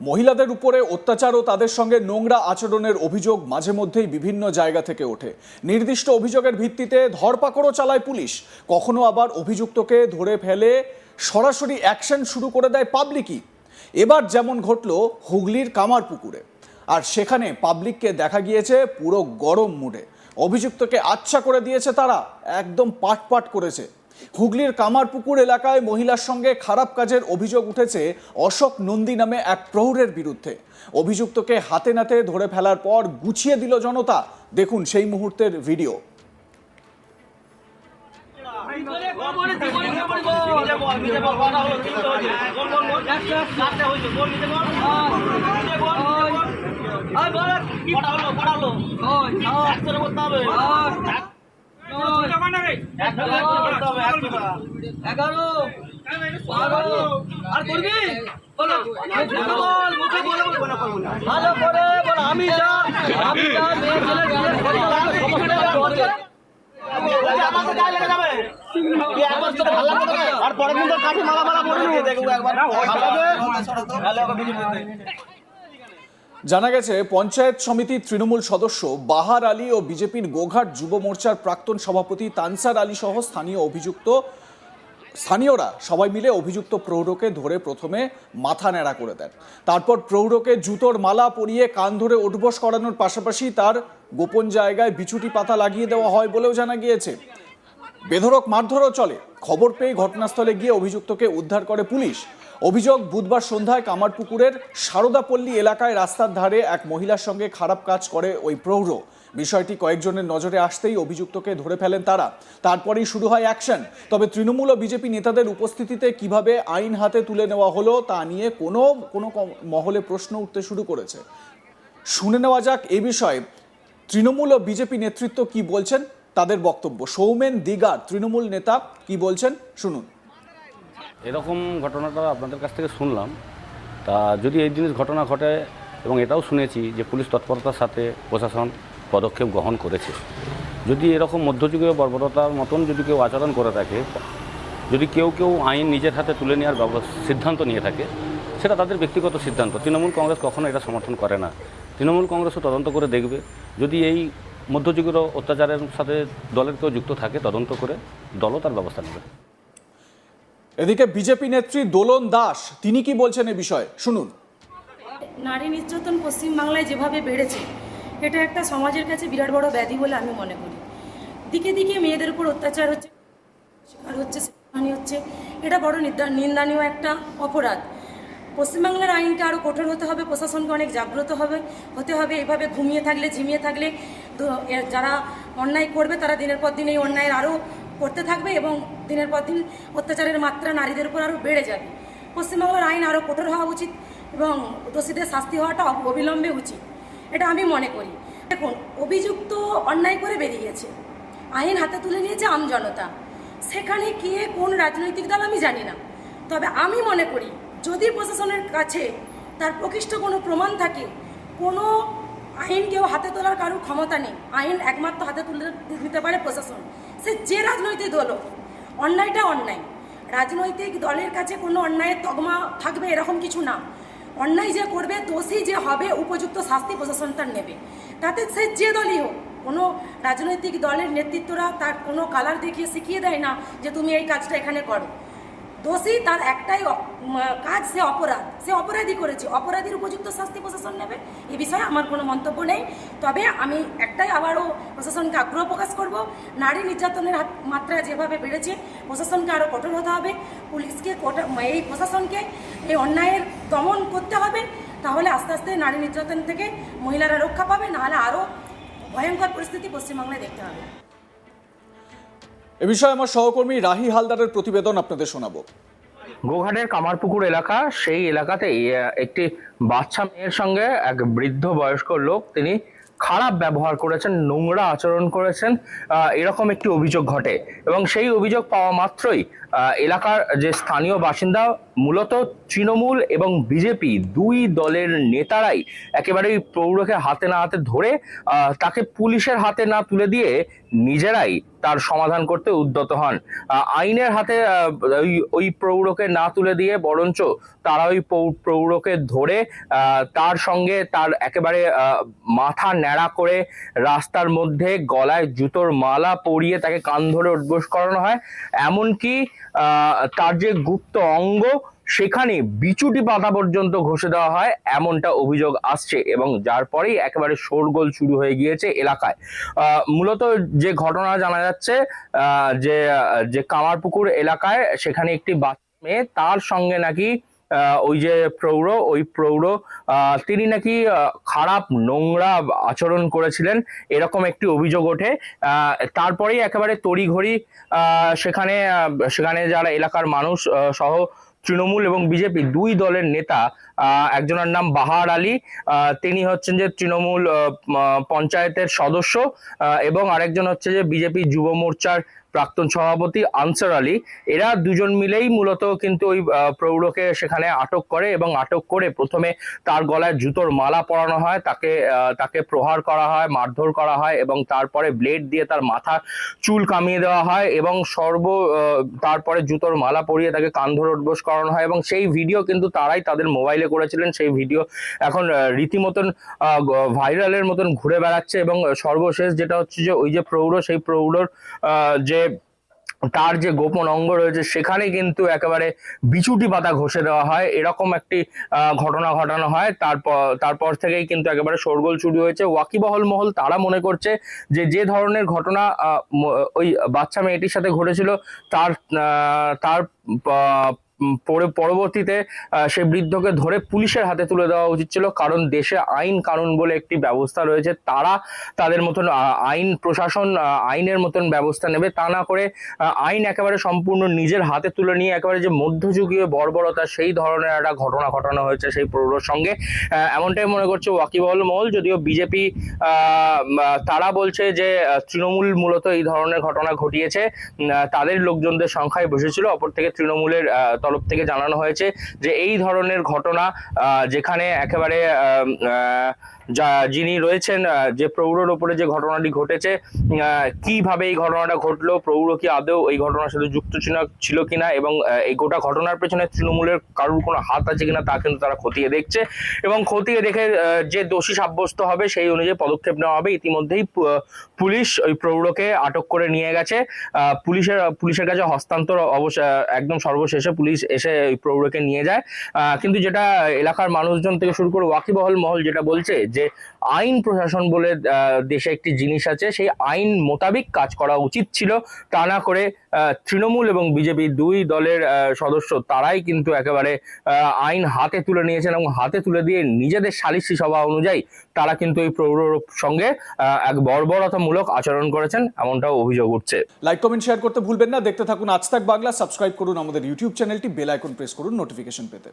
মহিলাদের উপরে অত্যাচার ও তাদের সঙ্গে নোংরা আচরণের অভিযোগ মাঝে মধ্যেই বিভিন্ন জায়গা থেকে ওঠে। নির্দিষ্ট অভিযোগের ভিত্তিতে ধরপাকড়ও চালায় পুলিশ। কখনো আবার অভিযুক্তকে ধরে ফেলে সরাসরি অ্যাকশন শুরু করে দেয় পাবলিকই। এবার যেমন ঘটল হুগলির কামারপুকুরে। আর সেখানে পাবলিককে দেখা গিয়েছে পুরো গরম মুডে। অভিযুক্তকে আচ্ছা করে দিয়েছে তারা। একদম পাট পাট করেছে। হুগলির কামারপুকুর এলাকায় মহিলার সঙ্গে খারাপ কাজের অভিযোগ উঠেছে অশোক নন্দী নামে এক প্রৌঢ়ের বিরুদ্ধে। অভিযুক্তকে হাতে নাতে ধরে ফেলার পর গুছিয়ে দিল জনতা। দেখুন সেই মুহূর্তের ভিডিও। এগারো বারো আর করবি। ভালো করে আমি যা আমি যা মেয়ে ছেলে বিয়ে করি, তার সমস্ত দরকার। জানা গেছে, পঞ্চায়েত সমিতির তৃণমূল সদস্য বাহার আলী ও বিজেপির গোঘাট যুব মোর্চার প্রাক্তন সভাপতি তানসার আলী সহ স্থানীয় অভিযুক্ত, স্থানীয়রা সবাই মিলে অভিযুক্ত প্রৌঢ়কে ধরে প্রথমে মাথা ন্যাড়া করে দেন। তারপর প্রৌঢ়কে জুতোর মালা পরিয়ে কান ধরে উঠবস করানোর পাশাপাশি তার গোপন জায়গায় বিচুটি পাতা লাগিয়ে দেওয়া হয় বলেও জানা গিয়েছে। বেধরক মারধরও চলে। খবর পেয়ে ঘটনাস্থলে গিয়ে অভিযুক্তকে উদ্ধার করে পুলিশ। অভিযোগ, বুধবার সন্ধ্যায় কামারপুকুরের সারদাপল্লী এলাকায় রাস্তার ধারে এক মহিলার সঙ্গে খারাপ কাজ করে ওই প্রৌঢ়। বিষয়টি কয়েকজনের নজরে আসতেই অভিযুক্তকে ধরে ফেলেন তারা। তারপরেই শুরু হয় অ্যাকশন। তবে তৃণমূল ও বিজেপি নেতাদের উপস্থিতিতে কীভাবে আইন হাতে তুলে নেওয়া হলো তা নিয়ে কোনো কোনো মহলে প্রশ্ন উঠতে শুরু করেছে। শুনে নেওয়া যাক এ বিষয়ে। তৃণমূল ও বিজেপি নেতৃত্ব কি বলছেন? তাদের বক্তব্য। সৌমেন দিগার, তৃণমূল নেতা, কি বলছেন? শুনুন। এরকম ঘটনাটা আপনাদের কাছ থেকে শুনলাম। তা যদি এই জিনিস ঘটনা ঘটে এবং এটাও শুনেছি যে পুলিশ তৎপরতার সাথে প্রশাসন পদক্ষেপ গ্রহণ করেছে। যদি এরকম মধ্যযুগীয় বর্বরতার মতন যদি কেউ আচরণ করে থাকে, যদি কেউ কেউ আইন নিজের হাতে তুলে নেওয়ার সিদ্ধান্ত নিয়ে থাকে, সেটা তাদের ব্যক্তিগত সিদ্ধান্ত। তৃণমূল কংগ্রেস কখনো এটা সমর্থন করে না। তৃণমূল কংগ্রেসও তদন্ত করে দেখবে। যদি এই মধ্যযুগীয় অত্যাচারের সাথে দলের কেউ যুক্ত থাকে, তদন্ত করে দলও তার ব্যবস্থা নেবে। এদিকে বিজেপি নেত্রী দোলন দাস, তিনি কি বলছেন এ বিষয়ে? শুনুন। নারী নির্যাতন পশ্চিমবাংলায় যেভাবে বেড়েছে, এটা একটা সমাজের কাছে বিরাট বড় ব্যাধি বলে আমি মনে করি। দিকে দিকে মেয়েদের উপর অত্যাচার হচ্ছে, শিকার হচ্ছে হচ্ছে, এটা বড় নিন্দা- নিন্দানীয় একটা অপরাধ। পশ্চিমবাংলার আইনকে আরও কঠোর হতে হবে, প্রশাসনকে অনেক জাগ্রত হবে, হতে হবে, এভাবে ঘুমিয়ে থাকলে, ঝিমিয়ে থাকলে যারা অন্যায় করবে, তারা দিনের পর দিন এই অন্যায়ের আরও করতে থাকবে এবং দিনের পর দিন অত্যাচারের মাত্রা নারীদের উপর আরও বেড়ে যাবে। পশ্চিমবাংলার আইন আরও কঠোর হওয়া উচিত এবং দোষীদের শাস্তি হওয়াটা অবিলম্বে উচিত। এটা আমি মনে করি। দেখুন, অভিযুক্ত অন্যায় করে বেরিয়েছে। আইন হাতে তুলে নিয়েছে আমজনতা সেখানে কে কোন রাজনৈতিক দল আমি জানি না। তবে আমি মনে করি, যদি প্রশাসনের কাছে তার প্রকৃষ্ট কোনো প্রমাণ থাকে, কোনো আইন কেউ হাতে তোলার কারোর ক্ষমতা নেই। আইন একমাত্র হাতে তুলে দিতে পারে প্রশাসন। সে যে রাজনৈতিক দল অন্যায়টা অন্যায়। রাজনৈতিক দলের কাছে কোনো অন্যায়ের তগমা থাকবে এরকম কিছু না। অন্যায় যে করবে, দোষী যে হবে, উপযুক্ত শাস্তি প্রশাসন তার নেবে। তাতে সে যে দলই হোক, কোনো রাজনৈতিক দলের নেতৃত্বরা তার কোনো কালার দেখিয়ে শিখিয়ে দেয় না যে তুমি এই কাজটা এখানে করো। দোষী তার একটাই কাজ সে অপরাধ। সে অপরাধী করেছে। অপরাধীর উপযুক্ত শাস্তি প্রশাসন নেবে। এ বিষয়ে আমার কোনো মন্তব্য নেই। তবে আমি একটাই আবারও প্রশাসনকে আগ্রহ প্রকাশ করব। নারী নির্যাতনের মাত্রা যেভাবে বেড়েছে, প্রশাসনকে আরও কঠোর হতে হবে। পুলিশকে এই প্রশাসনকে এই অন্যায়ের দমন করতে হবে। তাহলে আস্তে আস্তে নারী নির্যাতন থেকে মহিলারা রক্ষা পাবে। নাহলে আরও ভয়ঙ্কর পরিস্থিতি পশ্চিমবাংলায় দেখতে হবে। এ বিষয়ে আমার সহকর্মী রাহি হালদারের প্রতিবেদন আপনাদের শোনাবো। গোঘাটের কামারপুকুর এলাকা সেই এলাকাতেই আহ, একটি বাচ্চা মেয়ের সঙ্গে এক বৃদ্ধ বয়স্ক লোক তিনি খারাপ ব্যবহার করেছেন নোংরা আচরণ করেছেন এরকম একটি অভিযোগ ঘটে। এবং সেই অভিযোগ পাওয়া মাত্রই এলাকার যে স্থানীয় বাসিন্দা মূলত তৃণমূল এবং বিজেপি দুই দলের নেতারাই একেবারেই প্রৌঢ়কে হাতে না হাতে ধরে তাকে পুলিশের হাতে না তুলে দিয়ে নিজেরাই তার সমাধান করতে উদ্যত হন। আইনের হাতে ওই প্রৌঢ়কে না তুলে দিয়ে বরঞ্চ তারা ওই প্রৌ- প্রৌঢ়কে ধরে তার সঙ্গে তার একেবারে মাথা ন্যাড়া করে রাস্তার মধ্যে গলায় জুতোর মালা পরিয়ে তাকে কান ধরে উদ্বোস করানো হয়। এমনকি তার যে গুপ্ত অঙ্গ সেখানে বিচুটি পাতা পর্যন্ত ঘষে দেওয়া হয়, এমনটা অভিযোগ আসছে এবং যার পরেই একেবারে শোরগোল শুরু হয়ে গিয়েছে এলাকায়। মূলত যে ঘটনা জানা যাচ্ছে যে যে কামারপুকুর এলাকায় সেখানে একটি বাচ্চা মেয়ে, তার সঙ্গে নাকি ওই যে প্রৌঢ়, ওই প্রৌঢ় তিনি নাকি খারাপ নোংরা আচরণ করেছিলেন, এরকম একটি অভিযোগ ওঠে। তারপরেই একেবারে তড়িঘড়ি সেখানে সেখানে যারা এলাকার মানুষ সহ তৃণমূল এবং বিজেপি দুই দলের নেতা একজনের নাম বাহার আলী তিনি হচ্ছেন যে তৃণমূল পঞ্চায়েতের সদস্য এবং আরেকজন হচ্ছে যে বিজেপি যুব মোর্চার প্রাক্তন সভাপতি আনসার আলী, এরা দুজন মিলেই মূলত কিন্তু ওই প্রৌঢ়কে সেখানে আটক করে এবং আটক করে প্রথমে তার গলায় জুতোর মালা পরানো হয়, তাকে তাকে প্রহার করা হয়, মারধর করা হয় এবং তারপরে ব্লেড দিয়ে তার মাথা চুল কামিয়ে দেওয়া হয় এবং সর্ব তারপরে জুতোর মালা পরিয়ে তাকে কান ধরে উঠবোস করানো হয় এবং সেই ভিডিও কিন্তু তারাই তাদের মোবাইলে করেছিলেন, সেই ভিডিও এখন রীতিমতন ভাইরালের মতন ঘুরে বেড়াচ্ছে এবং সর্বশেষ যেটা হচ্ছে যে ওই যে প্রৌঢ়, সেই প্রৌঢ়র যে তার যে গোপন অঙ্গ রয়েছে, সেখানে কিন্তু একেবারে বিচুটি পাতা ঘষে দেওয়া হয়। এরকম একটি ঘটনা ঘটানো হয়। তারপর তারপর থেকেই কিন্তু একেবারে শোরগোল শুরু হয়েছে। ওয়াকিবহল মহল তারা মনে করছে যে যে ধরনের ঘটনা ওই বাচ্চা মেয়েটির সাথে ঘটেছিল, তার তার পরে পরবর্তীতে সেই বৃদ্ধকে ধরে পুলিশের হাতে তুলে দেওয়া উচিত ছিল। কারণ দেশে আইন কানুন বলে একটি ব্যবস্থা রয়েছে। তারা তাদের মতন আইন প্রশাসন আইনের মতন ব্যবস্থা নেবে। তা না করে আইন একেবারে সম্পূর্ণ নিজের হাতে তুলে নিয়ে একেবারে যে মধ্যযুগীয় বর্বরতা সেই ধরনের একটা ঘটনা ঘটানো হয়েছে সেই প্রৌঢ়র সঙ্গে। এমনটাই মনে করছে ওয়াকিবহল মহল। যদিও বিজেপি তারা বলছে যে তৃণমূল মূলত এই ধরনের ঘটনা ঘটিয়েছে। তাদের লোকজনদের সংখ্যায় বসেছিল। অপর থেকে তৃণমূলের আহ, তরফ থেকে জানানো হয়েছে যে এই ধরনের ঘটনা যেখানে একেবারে যা, যিনি রয়েছেন যে প্রৌঢ়র ওপরে যে ঘটনাটি ঘটেছে কীভাবে এই ঘটনাটা ঘটলো, প্রৌঢ় কি আদৌ এই ঘটনার সাথে যুক্ত ছিল কিনা এবং এই গোটা ঘটনার পেছনে তৃণমূলের কারোর কোনো হাত আছে কিনা তা কিন্তু তারা খতিয়ে দেখছে এবং খতিয়ে দেখে যে দোষী সাব্যস্ত হবে সেই অনুযায়ী পদক্ষেপ নেওয়া হবে। ইতিমধ্যেই পুলিশ ওই প্রৌঢ়কে আটক করে নিয়ে গেছে। পুলিশের পুলিশের কাছে হস্তান্তর অবশ্য একদম সর্বশেষে পুলিশ এসে ওই প্রৌঢ়কে নিয়ে যায়। কিন্তু যেটা এলাকার মানুষজন থেকে শুরু করে ওয়াকিবহল মহল যেটা বলছে যে আইন প্রশাসন বলে দেশে একটি জিনিস আছে, সেই আইন মোতাবিক কাজ করা উচিত ছিল। তা না করে তৃণমূল এবং বিজেপি দুই দলের সদস্য তারাই কিন্তু একেবারে আইন হাতে তুলে নিয়েছেন এবং হাতে তুলে দিয়ে নিজেদের সালিসি সভা অনুযায়ী তারা কিন্তু এই প্রৌঢ়র সঙ্গে এক বর্বরতামূলক আচরণ করেছেন, এমনটাও অভিযোগ উঠছে। লাইক কমেন্ট শেয়ার করতে ভুলবেন না। দেখতে থাকুন আজ তাক বাংলা। সাবস্ক্রাইব করুন আমাদের ইউটিউব চ্যানেলটি বেল আইকন প্রেস করুন নোটিফিকেশন পেতে।